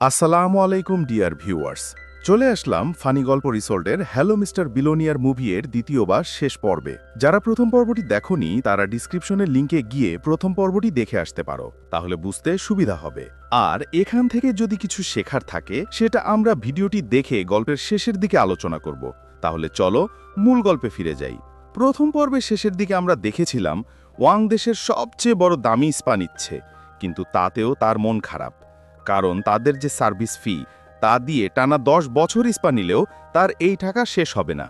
আসসালামু আলাইকুম, dear viewers. চলে আসলাম ফানি গল্প রিসোর্টের হ্যালো মিস্টার বিলোনিয়ার মুভিয়ের দ্বিতীয় বা শেষ পর্বে। যারা প্রথম পর্বটি দেখনি, তারা ডিসক্রিপশনের লিঙ্কে গিয়ে প্রথম পর্বটি দেখে আসতে পারো, তাহলে বুঝতে সুবিধা হবে। আর এখান থেকে যদি কিছু শেখার থাকে, সেটা আমরা ভিডিওটি দেখে গল্পের শেষের দিকে আলোচনা করব। তাহলে চলো মূল গল্পে ফিরে যাই। প্রথম পর্বের শেষের দিকে আমরা দেখেছিলাম, ওয়াং দেশের সবচেয়ে বড় দামি স্পা নিচ্ছে কিন্তু তাতেও তার মন খারাপ। কারণ তাদের যে সার্ভিস ফি, তা দিয়ে টানা দশ বছর ইস্পা নিলেও তার এই টাকা শেষ হবে না।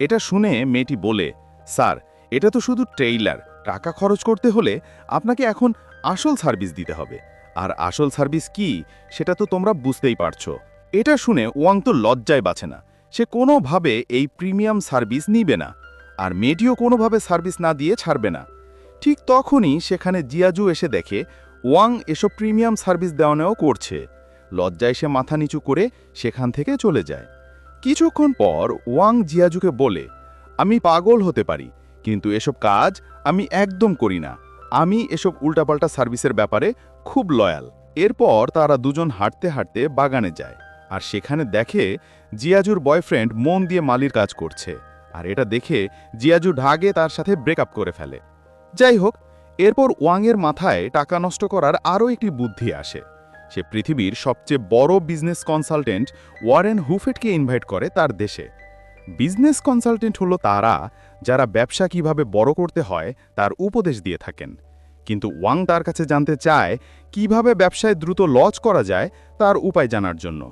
এটা শুনে মেয়েটি বলে, স্যার, এটা তো শুধু ট্রেইলার। টাকা খরচ করতে হলে আপনাকে এখন আসল সার্ভিস দিতে হবে। আর আসল সার্ভিস কি, সেটা তো তোমরা বুঝতেই পারছ। এটা শুনে ওয়াং তো লজ্জায় বাঁচে না। সে কোনোভাবে এই প্রিমিয়াম সার্ভিস নিবে না। আর মেয়েটিও কোনোভাবে সার্ভিস না দিয়ে ছাড়বে না। ঠিক তখনই সেখানে জিয়াজু এসে দেখে ওয়াং এসব প্রিমিয়াম সার্ভিস দেওয়া করছে। লজ্জায় সে মাথা নিচু করে সেখান থেকে চলে যায়। কিছুক্ষণ পর ওয়াং জিয়াজুকে বলে, আমি পাগল হতে পারি, কিন্তু এসব কাজ আমি একদম করি না। আমি এসব উল্টাপাল্টা সার্ভিসের ব্যাপারে খুব লয়াল। এরপর তারা দুজন হাঁটতে হাঁটতে বাগানে যায় আর সেখানে দেখে জিয়াজুর বয়ফ্রেন্ড মন দিয়ে মালির কাজ করছে। আর এটা দেখে জিয়াজু ঢাগে তার সাথে ব্রেকআপ করে ফেলে। যাই হোক এরপর ওয়াংয়ের মাথায় টাকা নষ্ট করার আরও একটি বুদ্ধি আসে। সে পৃথিবীর সবচেয়ে বড় বিজনেস কনসালটেন্ট ওয়ারেন হুফেটকে ইনভাইট করে তার দেশে। বিজনেস কনসালটেন্ট হলো তারা যারা ব্যবসা কীভাবে বড় করতে হয় তার উপদেশ দিয়ে থাকেন। কিন্তু ওয়াং তার কাছে জানতে চায় কীভাবে ব্যবসায় দ্রুত লজ করা যায় তার উপায় জানার জন্য।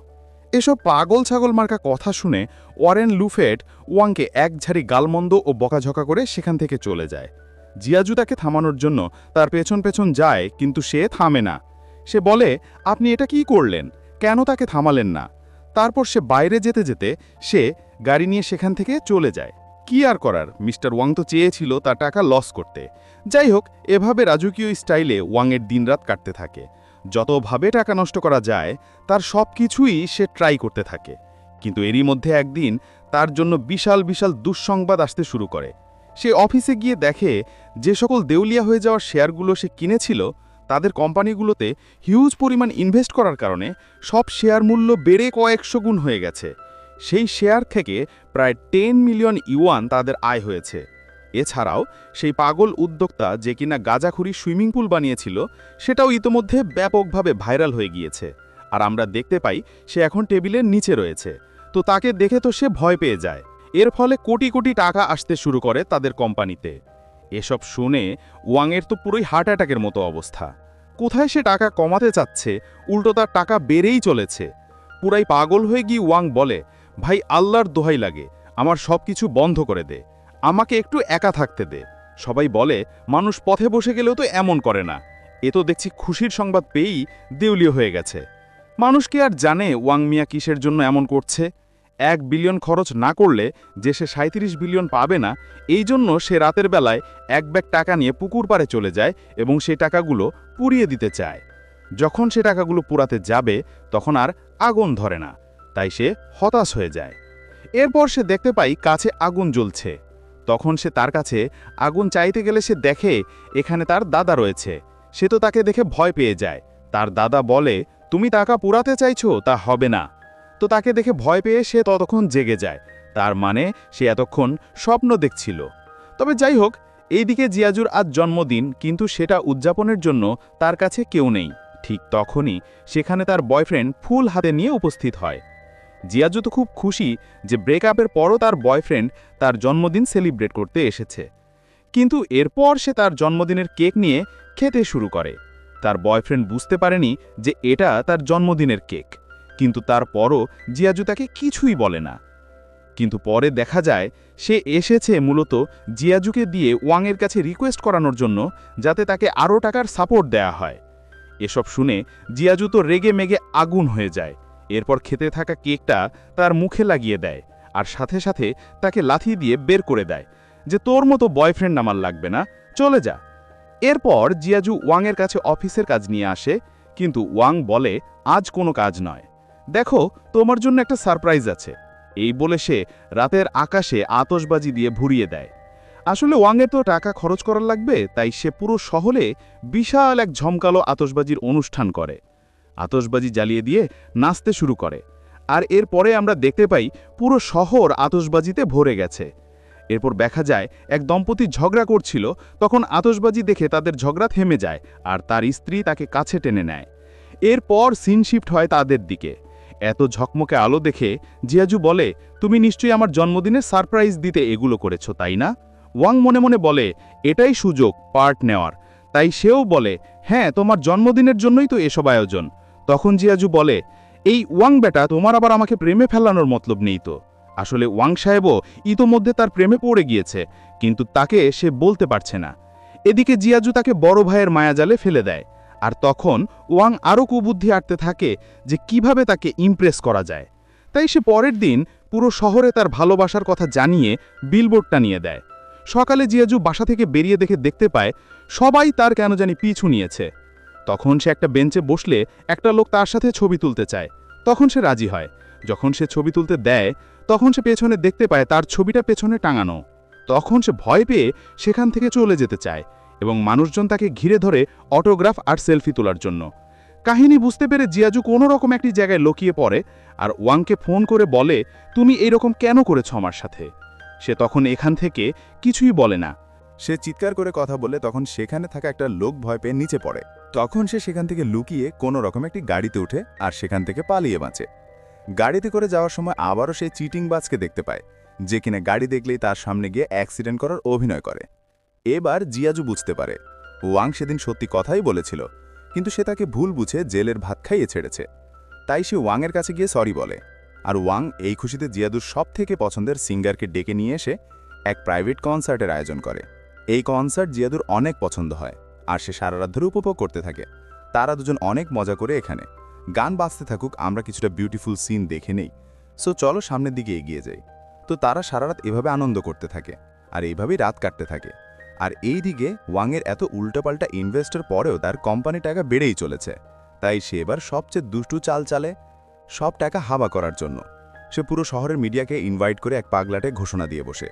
এসব পাগল ছাগল মার্কা কথা শুনে ওয়ারেন লুফেট ওয়াংকে এক ঝাড়ি গালমন্দ ও বকাঝকা করে সেখান থেকে চলে যায়। জিয়াজু তাকে থামানোর জন্য তার পেছন পেছন যায়, কিন্তু সে থামে না। সে বলে, আপনি এটা কি করলেন? কেন তাকে থামালেন না? তারপর সে বাইরে যেতে যেতে সে গাড়ি নিয়ে সেখান থেকে চলে যায়। কি আর করার? মিস্টার ওয়াং তো চেয়েছিল তার টাকা লস করতে। যাই হোক, এভাবে রাজকীয় স্টাইলে ওয়াংয়ের দিনরাত কাটতে থাকে। যতভাবে টাকা নষ্ট করা যায়, তার সব কিছুই সে ট্রাই করতে থাকে। কিন্তু এরই মধ্যে একদিন তার জন্য বিশাল বিশাল দুঃসংবাদ আসতে শুরু করে। সে অফিসে গিয়ে দেখে যে সকল দেউলিয়া হয়ে যাওয়ার শেয়ারগুলো সে কিনেছিল, তাদের কোম্পানিগুলোতে হিউজ পরিমাণ ইনভেস্ট করার কারণে সব শেয়ার মূল্য বেড়ে কয়েকশো গুণ হয়ে গেছে। সেই শেয়ার থেকে প্রায় টেন মিলিয়ন ইউয়ান তাদের আয় হয়েছে। এছাড়াও সেই পাগল উদ্যোক্তা যে কিনা গাজাখুরি সুইমিং পুল বানিয়েছিল, সেটাও ইতোমধ্যে ব্যাপকভাবে ভাইরাল হয়ে গিয়েছে। আর আমরা দেখতে পাই সে এখন টেবিলের নিচে রয়েছে। তো তাকে দেখে তো সে ভয় পেয়ে যায়। এর ফলে কোটি কোটি টাকা আসতে শুরু করে তাদের কোম্পানিতে। এসব শুনে ওয়াংয়ের তো পুরোই হার্ট অ্যাটাকের মতো অবস্থা। কোথায় সে টাকা কমাতে চাচ্ছে, উল্টো তার টাকা বেড়েই চলেছে। পুরাই পাগল হয়ে গিয়ে ওয়াং বলে, ভাই, আল্লাহর দোহাই লাগে, আমার সব কিছু বন্ধ করে দে, আমাকে একটু একা থাকতে দে। সবাই বলে, মানুষ পথে বসে গেলেও তো এমন করে না। এ তো দেখছি খুশির সংবাদ পেয়েই দেউলিও হয়ে গেছে। মানুষ কি আর জানে ওয়াং মিয়া কিসের জন্য এমন করছে? এক বিলিয়ন খরচ না করলে যে সে সাঁত্রিশ বিলিয়ন পাবে না, এই জন্য সে রাতের বেলায় এক ব্যাগ টাকা নিয়ে পুকুর পাড়ে চলে যায় এবং সেই টাকাগুলো পুড়িয়ে দিতে চায়। যখন সে টাকাগুলো পুরাতে যাবে, তখন আর আগুন ধরে না, তাই সে হতাশ হয়ে যায়। এরপর সে দেখতে পাই কাছে আগুন জ্বলছে। তখন সে তার কাছে আগুন চাইতে গেলে সে দেখে এখানে তার দাদা রয়েছে। সে তো তাকে দেখে ভয় পেয়ে যায়। তার দাদা বলে, তুমি টাকা পুরাতে চাইছো, তা হবে না। তো তাকে দেখে ভয় পেয়ে সে ততক্ষণ জেগে যায়। তার মানে সে এতক্ষণ স্বপ্ন দেখছিল। তবে যাই হোক, এইদিকে জিয়াজুর আজ জন্মদিন, কিন্তু সেটা উদযাপনের জন্য তার কাছে কেউ নেই। ঠিক তখনই সেখানে তার বয়ফ্রেন্ড ফুল হাতে নিয়ে উপস্থিত হয়। জিয়াজু তো খুব খুশি যে ব্রেকআপের পরও তার বয়ফ্রেন্ড তার জন্মদিন সেলিব্রেট করতে এসেছে। কিন্তু এরপর সে তার জন্মদিনের কেক নিয়ে খেতে শুরু করে। তার বয়ফ্রেন্ড বুঝতে পারেনি যে এটা তার জন্মদিনের কেক। কিন্তু তারপরও জিয়াজু তাকে কিছুই বলে না। কিন্তু পরে দেখা যায়, সে এসেছে মূলত জিয়াজুকে দিয়ে ওয়াংয়ের কাছে রিকোয়েস্ট করানোর জন্য যাতে তাকে আরও টাকার সাপোর্ট দেয়া হয়। এসব শুনে জিয়াজু তো রেগে মেগে আগুন হয়ে যায়। এরপর খেতে থাকা কেকটা তার মুখে লাগিয়ে দেয় আর সাথে সাথে তাকে লাথি দিয়ে বের করে দেয় যে, তোর মতো বয়ফ্রেন্ড আমার লাগবে না, চলে যা। এরপর জিয়াজু ওয়াংয়ের কাছে অফিসের কাজ নিয়ে আসে, কিন্তু ওয়াং বলে, আজ কোনো কাজ নয়। দেখো, তোমার জন্য একটা সারপ্রাইজ আছে। এই বলে সে রাতের আকাশে আতসবাজি দিয়ে ভুরিয়ে দেয়। আসলে ওয়াংয়ের তো টাকা খরচ করার লাগবে, তাই সে পুরো শহরে বিশাল এক ঝমকালো আতসবাজির অনুষ্ঠান করে। আতসবাজি জ্বালিয়ে দিয়ে নাচতে শুরু করে। আর এরপরে আমরা দেখতে পাই পুরো শহর আতসবাজিতে ভরে গেছে। এরপর দেখা যায়, এক দম্পতি ঝগড়া করছিল, তখন আতসবাজি দেখে তাদের ঝগড়া থেমে যায়, আর তার স্ত্রী তাকে কাছে টেনে নেয়। এরপর সিন শিফট হয় তাদের দিকে। এত ঝকমকে আলো দেখে জিয়াজু বলে, তুমি নিশ্চয়ই আমার জন্মদিনে সারপ্রাইজ দিতে এগুলো করেছ, তাই না? ওয়াং মনে মনে বলে, এটাই সুযোগ, পার্ট নেওয়ার। তাই সেও বলে হ্যাঁ তোমার জন্মদিনের জন্যই তো এসব আয়োজন। তখন জিয়াজু বলে, এই ওয়াং বেটা, তোমার আবার আমাকে প্রেমে ফেলানোর মতলব নেই তো? আসলে ওয়াং সাহেবও ইতোমধ্যে তার প্রেমে পড়ে গিয়েছে, কিন্তু তাকে সে বলতে পারছে না। এদিকে জিয়াজু তাকে বড় ভাইয়ের মায়াজালে ফেলে দেয়। আর তখন ওয়াং আরও কুবুদ্ধি আটতে থাকে যে কীভাবে তাকে ইমপ্রেস করা যায়। তাই সে পরের দিন পুরো শহরে তার ভালোবাসার কথা জানিয়ে বিলবোর্ডটা নিয়ে দেয়। সকালে জিয়াজু বাসা থেকে বেরিয়ে দেখে দেখতে পায় সবাই তার কেন জানি পিছু নিয়েছে। তখন সে একটা বেঞ্চে বসলে একটা লোক তার সাথে ছবি তুলতে চায়। তখন সে রাজি হয়। যখন সে ছবি তুলতে দেয়, তখন সে পেছনে দেখতে পায় তার ছবিটা পেছনে টাঙানো। তখন সে ভয় পেয়ে সেখান থেকে চলে যেতে চায়। এবং মানুষজন তাকে ঘিরে ধরে অটোগ্রাফ আর সেলফি তোলার জন্য। কাহিনী বুঝতে পেরে জিয়াজু কোনো রকম একটি জায়গায় লুকিয়ে পড়ে আর ওয়াংকে ফোন করে বলে, তুমি এইরকম কেন করেছ আমার সাথে? সে তখন এখান থেকে কিছুই বলে না। সে চিৎকার করে কথা বলে তখন সেখানে থাকা একটা লোক ভয় পেয়ে নিচে পড়ে। তখন সে সেখান থেকে লুকিয়ে কোনো রকম একটি গাড়িতে উঠে আর সেখান থেকে পালিয়ে বাঁচে। গাড়িতে করে যাওয়ার সময় আবারও সেই চিটিং বাজকে দেখতে পায়, যে কিনা গাড়ি দেখলেই তার সামনে গিয়ে অ্যাক্সিডেন্ট করার অভিনয় করে। এবার জিয়াজু বুঝতে পারে। ওয়াং সেদিন সত্যি কথাই বলেছিল, কিন্তু সে তাকে ভুল বুঝে জেলের ভাত খাইয়ে ছেড়েছে। তাই সে ওয়াংয়ের কাছে গিয়ে সরি বলে। আর ওয়াং এই খুশিতে জিয়াদুর সব থেকে পছন্দের সিঙ্গারকে ডেকে নিয়ে এসে এক প্রাইভেট কনসার্টের আয়োজন করে। এই কনসার্ট জিয়াদুর অনেক পছন্দ হয়, আর সে সারা রাত ধরে উপভোগ করতে থাকে। তারা দুজন অনেক মজা করে এখানে। গান বাজতে থাকুক, আমরা কিছুটা বিউটিফুল সিন দেখে নেই। সো চলো সামনের দিকে এগিয়ে যাই। তো তারা সারা রাত এভাবে আনন্দ করতে থাকে, আর এইভাবেই রাত কাটতে থাকে। আর এই দিকে ওয়াংয়ের এত উল্টোপাল্টা ইনভেস্টর পরেও তার কোম্পানি টাকা বেড়েই চলেছে। তাই সে এবার সবচেয়ে দুষ্টু চাল চালে, সব টাকা হাবা করার জন্য। সে পুরো শহরের মিডিয়াকে ইনভাইট করে এক পাগলাটে ঘোষণা দিয়ে বসে।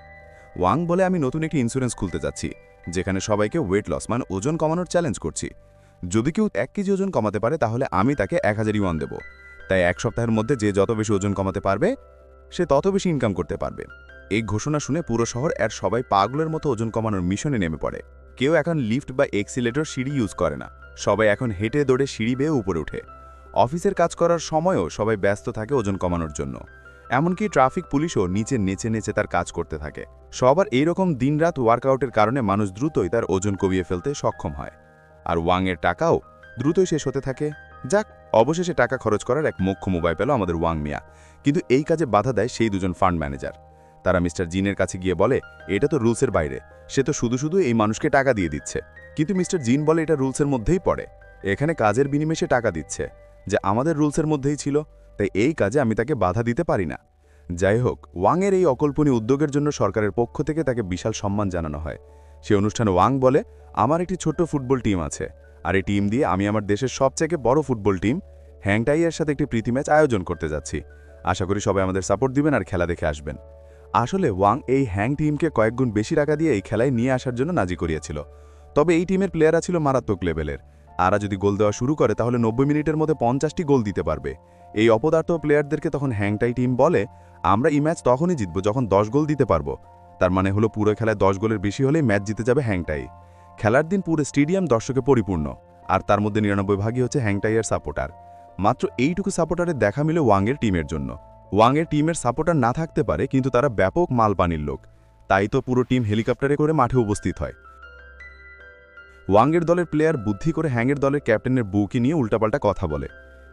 ওয়াং বলে, আমি নতুন একটি ইন্স্যুরেন্স খুলতে যাচ্ছি, যেখানে সবাইকে ওয়েট লস মানে ওজন কমানোর চ্যালেঞ্জ করছি। যদি কেউ এক কেজি ওজন কমাতে পারে, তাহলে আমি তাকে এক হাজার ইউয়ান দেব। তাই এক সপ্তাহের মধ্যে যে যত বেশি ওজন কমাতে পারবে, সে তত বেশি ইনকাম করতে পারবে। এই ঘোষণা শুনে পুরো শহর এর সবাই পাগলের মতো ওজন কমানোর মিশনে নেমে পড়ে। কেউ এখন লিফট বা এক্সিলেটর সিঁড়ি ইউজ করে না। সবাই এখন হেঁটে দৌড়ে সিঁড়ি বেয়ে উপরে ওঠে। অফিসের কাজ করার সময়ও সবাই ব্যস্ত থাকে ওজন কমানোর জন্য। এমনকি ট্রাফিক পুলিশও নিচে নেচে নেচে তার কাজ করতে থাকে। সবার এইরকম দিনরাত ওয়ার্কআউটের কারণে মানুষ দ্রুতই তার ওজন কমিয়ে ফেলতে সক্ষম হয়। আর ওয়াংয়ের টাকাও দ্রুতই শেষ হতে থাকে। যাক, অবশেষে টাকা খরচ করার এক মুখ্য মোবাইল পেল আমাদের ওয়াং মিয়া। কিন্তু এই কাজে বাধা দেয় সেই দুজন ফান্ড ম্যানেজার। তারা মিস্টার জিনের কাছে গিয়ে বলে, এটা তো রুলসের বাইরে। সে তো শুধু শুধু এই মানুষকে টাকা দিয়ে দিচ্ছে। কিন্তু মিস্টার জিন বলে এটা রুলসের মধ্যেই পড়ে। এখানে কাজের বিনিময়ে সে টাকা দিচ্ছে, যে আমাদের রুলসের মধ্যেই ছিল। তাই এই কাজে আমি তাকে বাধা দিতে পারি না। যাই হোক, ওয়াংয়ের এই অকল্পনীয় উদ্যোগের জন্য সরকারের পক্ষ থেকে তাকে বিশাল সম্মান জানানো হয়। সে অনুষ্ঠানে ওয়াং বলে, আমার একটি ছোট্ট ফুটবল টিম আছে। আর এই টিম দিয়ে আমি আমার দেশের সবচেয়ে বড় ফুটবল টিম, হ্যাংটাইয়ের সাথে একটি প্রীতি ম্যাচ আয়োজন করতে যাচ্ছি। আশা করি সবাই আমাদের সাপোর্ট দিবেন আর খেলা দেখে আসবেন। আসলে ওয়াং এই হ্যাং টিমকে কয়েকগুণ বেশি টাকা দিয়ে এই খেলায় নিয়ে আসার জন্য নাজি করিয়েছিল। তবে এই টিমের প্লেয়াররা ছিল মারাত্মক লেভেলের। আরা যদি গোল দেওয়া শুরু করে, তাহলে নব্বই মিনিটের মধ্যে পঞ্চাশটি গোল দিতে পারবে। এই অপদার্থ প্লেয়ারদেরকে তখন হ্যাংটাই টিম বলে, আমরা এই ম্যাচ তখনই জিতব যখন দশ গোল দিতে পারব। তার মানে হলো পুরো খেলায় দশ গোলের বেশি হলেই ম্যাচ জিতে যাবে হ্যাংটাই। খেলার দিন পুরো স্টেডিয়াম দর্শকে পরিপূর্ণ, আর তার মধ্যে নিরানব্বই ভাগই হচ্ছে হ্যাংটাইয়ের সাপোর্টার। মাত্র এইটুকু সাপোর্টারের দেখা মিলে ওয়াংয়ের টিমের জন্য। ওয়াংয়ের টিমের সাপোর্টার না থাকতে পারে, কিন্তু তারা ব্যাপক মাল পানির লোক। তাই তো পুরো টিম হেলিকপ্টারে করে মাঠে উপস্থিত হয়। ওয়াংয়ের দলের প্লেয়ার বুদ্ধি করে হ্যাংয়ের দলের ক্যাপ্টেনের বুকি নিয়ে উল্টাপাল্টা কথা বলে।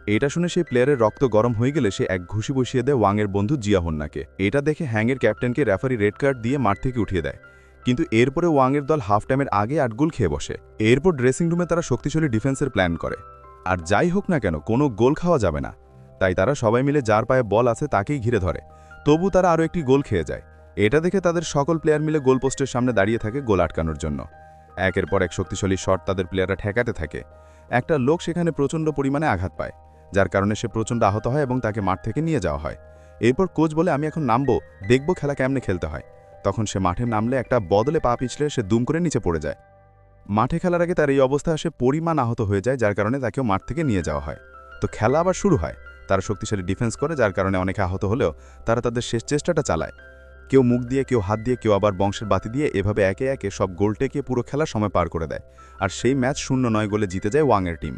এটা শুনে সেই প্লেয়ারের রক্ত গরম হয়ে গেলে সে এক ঘুষি বসিয়ে দেয় ওয়াংয়ের বন্ধু জিয়াহন্নাকে এটা দেখে হ্যাংয়ের ক্যাপ্টেনকে রেফারি রেড কার্ড দিয়ে মাঠ থেকে উঠিয়ে দেয়। কিন্তু এরপরে ওয়াংয়ের দল হাফ টাইমের আগে আট গোল খেয়ে বসে। এরপর ড্রেসিং রুমে তারা শক্তিশালী ডিফেন্সের প্ল্যান করে। আর যাই হোক না কেন, কোনো গোল খাওয়া যাবে না। তাই তারা সবাই মিলে যার পায়ে বল আছে তাকেই ঘিরে ধরে। তবু তারা আরও একটি গোল খেয়ে যায়। এটা দেখে তাদের সকল প্লেয়ার মিলে গোলপোস্টের সামনে দাঁড়িয়ে থাকে গোল আটকানোর জন্য। একের পর এক শক্তিশালী শট তাদের প্লেয়াররা ঠেকাতে থাকে। একটা লোক সেখানে প্রচণ্ড পরিমাণে আঘাত পায়, যার কারণে সে প্রচণ্ড আহত হয় এবং তাকে মাঠ থেকে নিয়ে যাওয়া হয়। এরপর কোচ বলে, আমি এখন নামবো, দেখব খেলা কেমনে খেলতে হয়। তখন সে মাঠে নামলে একটা বদলে পা পিছলে সে দুম করে নিচে পড়ে যায়। মাঠে খেলার আগে তার এই অবস্থা সে পরিমাণ আহত হয়ে যায়, যার কারণে তাকেও মাঠ থেকে নিয়ে যাওয়া হয়। তো খেলা আবার শুরু হয়। তারা শক্তিশালী ডিফেন্স করে, যার কারণে অনেকে আহত হলেও তারা তাদের শেষ চেষ্টাটা চালায়। কেউ মুখ দিয়ে, কেউ হাত দিয়ে, কেউ আবার বংশের বাতি দিয়ে এভাবে একে একে সব গোল টেকে পুরো খেলার সময় পার করে দেয়। আর সেই ম্যাচ শূন্য নয় গোলে জিতে যায় ওয়াংয়ের টিম।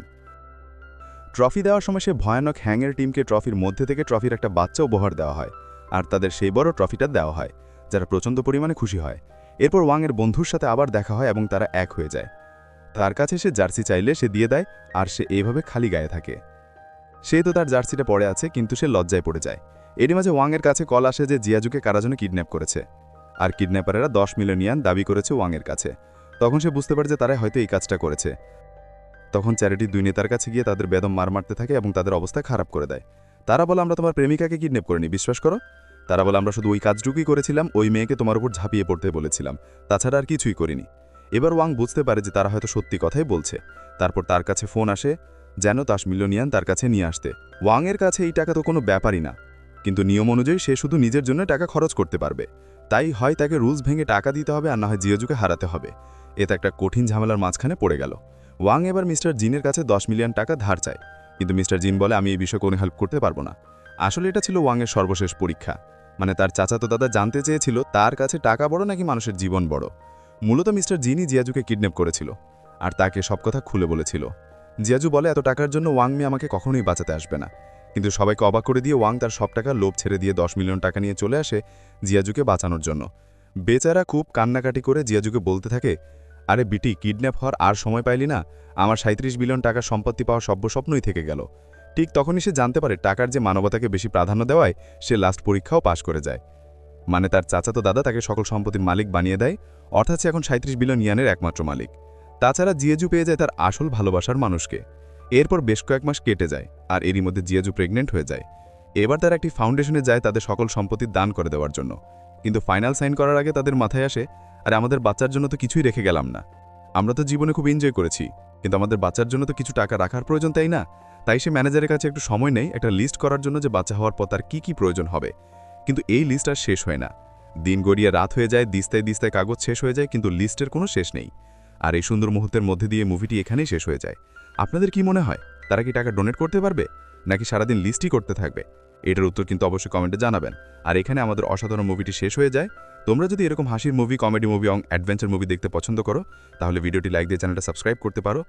ট্রফি দেওয়ার সময় সে ভয়ানক হ্যাংয়ের টিমকে ট্রফির মধ্যে থেকে ট্রফির একটা বাচ্চা উপহার দেওয়া হয় আর তাদের সেই বড় ট্রফিটা দেওয়া হয়, যারা প্রচণ্ড পরিমাণে খুশি হয়। এরপর ওয়াংয়ের বন্ধুর সাথে আবার দেখা হয় এবং তারা এক হয়ে যায়। তার কাছে সে জার্সি চাইলে সে দিয়ে দেয় আর সে এইভাবে খালি গায়ে থাকে। সে তো তার জার্সিটা পড়ে আছে, কিন্তু সে লজ্জায় পড়ে যায়। এরই মাঝে ওয়াংয়ের কাছে কল আসে যে জিয়াজুকে কারা যেন কিডন্যাপ করেছে। আর কিডন্যাপারেরা দশ মিলিয়নিয়ান দাবি করেছে ওয়াংয়ের কাছে। তখন সে বুঝতে পারে যে তারা হয়তো এই কাজটা করেছে। তখন চ্যারিটি দুই নেতার কাছে গিয়ে তাদের বেদম মার মারতে থাকে এবং তাদের অবস্থা খারাপ করে দেয়। তারা বলে, আমরা তোমার প্রেমিকাকে কিডন্যাপ করিনি, বিশ্বাস করো? তারা বলে, আমরা শুধু ওই কাজটুকুই করেছিলাম, ওই মেয়েকে তোমার উপর ঝাঁপিয়ে পড়তে বলেছিলাম। তাছাড়া আর কিছুই করিনি। এবার ওয়াং বুঝতে পারে যে তারা হয়তো সত্যি কথাই বলছে। তারপর তার কাছে ফোন আসে যেন তাস মিলিয়নিয়ান তার কাছে নিয়ে আসতে। ওয়াংয়ের কাছে এই টাকা তো কোনো ব্যাপারই না। কিন্তু নিয়ম অনুযায়ী সে শুধু নিজের জন্য টাকা খরচ করতে পারবে। তাই হয় তাকে রুলস ভেঙে টাকা দিতে হবে আর না হয় জিওজুকে হারাতে হবে। এতে একটা কঠিন ঝামেলার মাঝখানে পড়ে গেল। ওয়াং এবার মিস্টার জিনের কাছে দশ মিলিয়ন টাকা ধার চায়। কিন্তু মিস্টার জিন বলে, আমি এই বিষয়ে কোনো হেল্প করতে পারব না। আসলে এটা ছিল ওয়াংয়ের সর্বশেষ পরীক্ষা। মানে তার চাচাতো দাদা জানতে চেয়েছিল, তার কাছে টাকা বড় নাকি মানুষের জীবন বড়? মূলত মিস্টার জিনই জিয়াজুকে কিডন্যাপ করেছিল। আর তাকে সব কথা খুলে বলেছিল। জিয়াজু বলে, এত টাকার জন্য ওয়াং মি আমাকে কখনোই বাঁচাতে আসবে না। কিন্তু সবাইকে অবাক করে দিয়ে ওয়াং তার সব টাকা লোভ ছেড়ে দিয়ে দশ মিলিয়ন টাকা নিয়ে চলে আসে জিয়াজুকে বাঁচানোর জন্য। বেচারা খুব কান্নাকাটি করে জিয়াজুকে বলতে থাকে, আরে বিটি, কিডন্যাপ হওয়ার আর সময় পাইলি না? আমার সাঁত্রিশ বিলিয়ন টাকার সম্পত্তি পাওয়ার সভ্য স্বপ্নই থেকে গেল। ঠিক তখনই সে জানতে পারে টাকার যে মানবতাকে বেশি প্রাধান্য দেওয়ায় সে লাস্ট পরীক্ষাও পাশ করে যায়। মানে তার চাচাতো দাদা তাকে সকল সম্পত্তির মালিক বানিয়ে দেয়, অর্থাৎ সে এখন সাঁত্রিশ বিলিয়ন ইয়ানের একমাত্র মালিক। তাছাড়া জিয়েজু পেয়ে যায় তার আসল ভালোবাসার মানুষকে। এরপর বেশ কয়েক মাস কেটে যায় আর এরই মধ্যে জিয়াজু প্রেগনেন্ট হয়ে যায়। এবার তারা একটি ফাউন্ডেশনে যায় তাদের সকল সম্পত্তির দান করে দেওয়ার জন্য। কিন্তু ফাইনাল সাইন করার আগে তাদের মাথায় আসে, আর আমাদের বাচ্চার জন্য তো কিছুই রেখে গেলাম না। আমরা তো জীবনে খুব এনজয় করেছি, কিন্তু আমাদের বাচ্চার জন্য তো কিছু টাকা রাখার প্রয়োজন তাই না? তাই সে ম্যানেজারের কাছে একটু সময় নেই একটা লিস্ট করার জন্য যে বাচ্চা হওয়ার পর তার কী কী প্রয়োজন হবে। কিন্তু এই লিস্ট আর শেষ হয় না। দিন গড়িয়ে রাত হয়ে যায়, দিস্তায় দিস্তায় কাগজ শেষ হয়ে যায়, কিন্তু লিস্টের কোনো শেষ নেই। আর এই সুন্দর মুহূর্তের মধ্যে দিয়ে মুভিটি এখানেই শেষ হয়ে যায়। আপনাদের কি মনে হয়? তারা কি টাকা ডোনেট করতে পারবে? নাকি সারাদিন লিস্টই করতে থাকবে? এটার উত্তর কিন্তু অবশ্যই কমেন্টে জানাবেন। আর এখানে আমাদের অসাধারণ মুভিটি শেষ হয়ে যায়। তোমরা যদি এরকম হাসির মুভি, কমেডি মুভি অং অ্যাডভেঞ্চার মুভি দেখতে পছন্দ করো, তাহলে ভিডিওটি লাইক দিয়ে চ্যানেলটা সাবস্ক্রাইব করতে পারো।